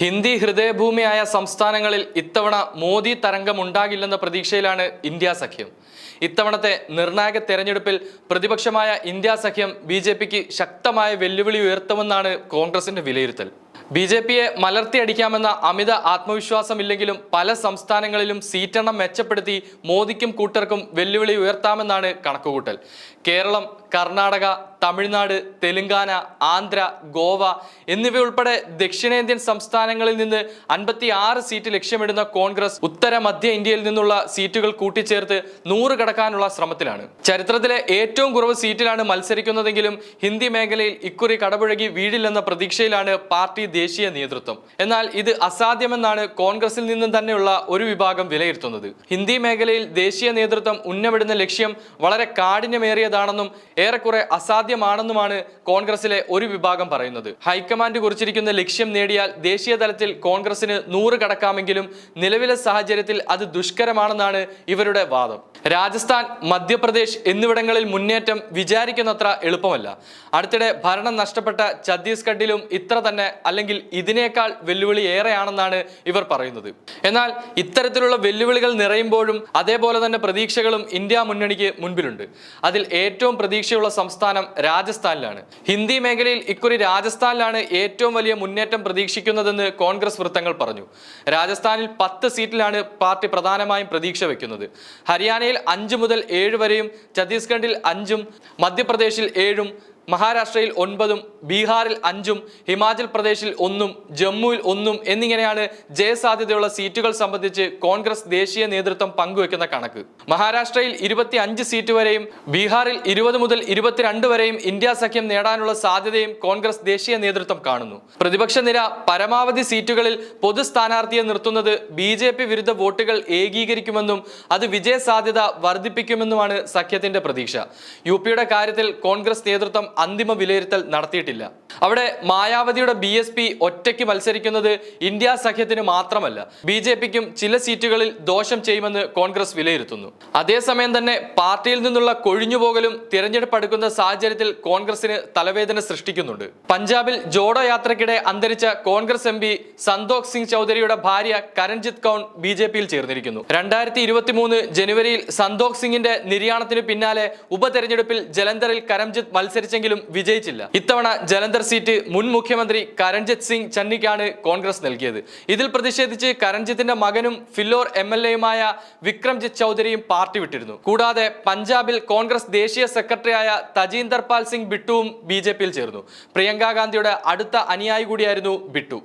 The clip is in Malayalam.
ഹിന്ദി ഹൃദയഭൂമിയായ സംസ്ഥാനങ്ങളിൽ ഇത്തവണ മോദി തരംഗമുണ്ടാകില്ലെന്ന പ്രതീക്ഷയിലാണ് ഇന്ത്യ സഖ്യം. ഇത്തവണത്തെ നിർണായക തെരഞ്ഞെടുപ്പിൽ പ്രതിപക്ഷമായ ഇന്ത്യ സഖ്യം ബി ശക്തമായ വെല്ലുവിളി ഉയർത്തുമെന്നാണ് കോൺഗ്രസിന്റെ വിലയിരുത്തൽ. ബി ജെ പിയെ മലർത്തിയടിക്കാമെന്ന അമിത ആത്മവിശ്വാസമില്ലെങ്കിലും പല സംസ്ഥാനങ്ങളിലും സീറ്റെണ്ണം മെച്ചപ്പെടുത്തി മോദിക്കും കൂട്ടർക്കും വെല്ലുവിളി ഉയർത്താമെന്നാണ് കണക്കുകൂട്ടൽ. കേരളം കർണാടക തമിഴ്നാട് തെലുങ്കാന ആന്ധ്ര ഗോവ എന്നിവയുൾപ്പെടെ ദക്ഷിണേന്ത്യൻ സംസ്ഥാനങ്ങളിൽ നിന്ന് അൻപത്തി ആറ് സീറ്റ് ലക്ഷ്യമിടുന്ന കോൺഗ്രസ് ഉത്തര മധ്യ ഇന്ത്യയിൽ നിന്നുള്ള സീറ്റുകൾ കൂട്ടിച്ചേർത്ത് നൂറ് കടക്കാനുള്ള ശ്രമത്തിലാണ്. ചരിത്രത്തിലെ ഏറ്റവും കുറവ് സീറ്റിലാണ് മത്സരിക്കുന്നതെങ്കിലും ഹിന്ദി മേഖലയിൽ ഇക്കുറി കടപുഴകി വീഴില്ലെന്ന പ്രതീക്ഷയിലാണ് പാർട്ടി ദേശീയ നേതൃത്വം. എന്നാൽ ഇത് അസാധ്യമെന്നാണ് കോൺഗ്രസിൽ നിന്നും തന്നെയുള്ള ഒരു വിഭാഗം വിലയിരുത്തുന്നത്. ഹിന്ദി മേഖലയിൽ ദേശീയ നേതൃത്വം ഉന്നമിടുന്ന ലക്ഷ്യം വളരെ കാഠിന്യമേറിയതാണെന്നും ഏറെക്കുറെ അസാധ്യമാണെന്നുമാണ് കോൺഗ്രസിലെ ഒരു വിഭാഗം പറയുന്നത്. ഹൈക്കമാൻഡ് കുറിച്ചിരിക്കുന്ന ലക്ഷ്യം നേടിയാൽ ദേശീയ തലത്തിൽ കോൺഗ്രസിന് നൂറ് കടക്കാമെങ്കിലും നിലവിലെ സാഹചര്യത്തിൽ അത് ദുഷ്കരമാണെന്നാണ് ഇവരുടെ വാദം. രാജസ്ഥാൻ മധ്യപ്രദേശ് എന്നിവിടങ്ങളിൽ മുന്നേറ്റം വിചാരിക്കുന്നത്ര എളുപ്പമല്ല. അടുത്തിടെ ഭരണം നഷ്ടപ്പെട്ട ഛത്തീസ്ഗഡിലും ഇത്ര തന്നെ അല്ലെങ്കിൽ ഇതിനേക്കാൾ വെല്ലുവിളി ഏറെയാണെന്നാണ് ഇവർ പറയുന്നത്. എന്നാൽ ഇത്തരത്തിലുള്ള വെല്ലുവിളികൾ നിറയുമ്പോഴും അതേപോലെ തന്നെ പ്രതീക്ഷകളും ഇന്ത്യ മുന്നണിക്ക് മുൻപിലുണ്ട്. അതിൽ ഏറ്റവും പ്രതീക്ഷയുള്ള സംസ്ഥാനം രാജസ്ഥാനിലാണ്. ഹിന്ദി മേഖലയിൽ ഇക്കുറി രാജസ്ഥാനിലാണ് ഏറ്റവും വലിയ മുന്നേറ്റം പ്രതീക്ഷിക്കുന്നതെന്ന് കോൺഗ്രസ് വൃത്തങ്ങൾ പറഞ്ഞു. രാജസ്ഥാനിൽ പത്ത് സീറ്റിലാണ് പാർട്ടി പ്രധാനമായും പ്രതീക്ഷ വെക്കുന്നത്. ഹരിയാനയിൽ അഞ്ച് മുതൽ ഏഴ് വരെയും ഛത്തീസ്ഗഡിൽ അഞ്ചും മധ്യപ്രദേശിൽ ഏഴും മഹാരാഷ്ട്രയിൽ ഒൻപതും ബീഹാറിൽ അഞ്ചും ഹിമാചൽ പ്രദേശിൽ ഒന്നും ജമ്മുവിൽ ഒന്നും എന്നിങ്ങനെയാണ് ജയസാധ്യതയുള്ള സീറ്റുകൾ സംബന്ധിച്ച് കോൺഗ്രസ് ദേശീയ നേതൃത്വം പങ്കുവെക്കുന്ന കണക്ക്. മഹാരാഷ്ട്രയിൽ ഇരുപത്തി അഞ്ച് സീറ്റ് വരെയും ബീഹാറിൽ ഇരുപത് മുതൽ ഇരുപത്തിരണ്ട് വരെയും ഇന്ത്യ സഖ്യം നേടാനുള്ള സാധ്യതയും കോൺഗ്രസ് ദേശീയ നേതൃത്വം കാണുന്നു. പ്രതിപക്ഷ നിര പരമാവധി സീറ്റുകളിൽ പൊതു സ്ഥാനാർത്ഥിയെ നിർത്തുന്നത് ബി ജെ പി വിരുദ്ധ വോട്ടുകൾ ഏകീകരിക്കുമെന്നും അത് വിജയ സാധ്യത വർദ്ധിപ്പിക്കുമെന്നുമാണ് സഖ്യത്തിന്റെ പ്രതീക്ഷ. യു പിയുടെ കാര്യത്തിൽ കോൺഗ്രസ് നേതൃത്വം അന്തിമ വിലയിരുത്തൽ നടത്തിയിട്ടില്ല. അവിടെ മായാവതിയുടെ ബി എസ് പി ഒറ്റയ്ക്ക് മത്സരിക്കുന്നത് ഇന്ത്യ സഖ്യത്തിന് മാത്രമല്ല ബി ജെ പിക്കും ചില സീറ്റുകളിൽ ദോഷം ചെയ്യുമെന്ന് കോൺഗ്രസ് വിലയിരുത്തുന്നു. അതേസമയം തന്നെ പാർട്ടിയിൽ നിന്നുള്ള കൊഴിഞ്ഞുപോകലും തിരഞ്ഞെടുപ്പ് അടുക്കുന്ന സാഹചര്യത്തിൽ കോൺഗ്രസിന് തലവേദന സൃഷ്ടിക്കുന്നുണ്ട്. പഞ്ചാബിൽ ജോഡോ യാത്രക്കിടെ അന്തരിച്ച Congress M P Santosh Singh ചൗധരിയുടെ ഭാര്യ കരൺജിത് കൗൺ ബി ജെ പിയിൽ ചേർന്നിരിക്കുന്നു. രണ്ടായിരത്തി ഇരുപത്തി മൂന്ന് ജനുവരിയിൽ സന്തോഷ് സിംഗിന്റെ നിര്യാണത്തിന് പിന്നാലെ ഉപതെരഞ്ഞെടുപ്പിൽ ജലന്ധറിൽ കരംജിത്ത് മത്സരിച്ചെങ്കിലും വിജയിച്ചില്ല. ഇത്തവണ ജലന്ധർ സീറ്റ് മുൻ മുഖ്യമന്ത്രി കരൺജിത് സിംഗ് ചന്നിക്കാണ് കോൺഗ്രസ് നൽകിയത്. ഇതിൽ പ്രതിഷേധിച്ച് കരൺജിത്തിന്റെ മകനും ഫില്ലോർ എം എൽ എയുമായ വിക്രംജിത് ചൗധരിയും പാർട്ടി വിട്ടിരുന്നു. കൂടാതെ പഞ്ചാബിൽ കോൺഗ്രസ് ദേശീയ സെക്രട്ടറിയായ തജീന്ദർ പാൽ സിംഗ് ബിട്ടുവും ബി ചേർന്നു. പ്രിയങ്കാ ഗാന്ധിയുടെ അടുത്ത അനുയായി കൂടിയായിരുന്നു ബിട്ടു.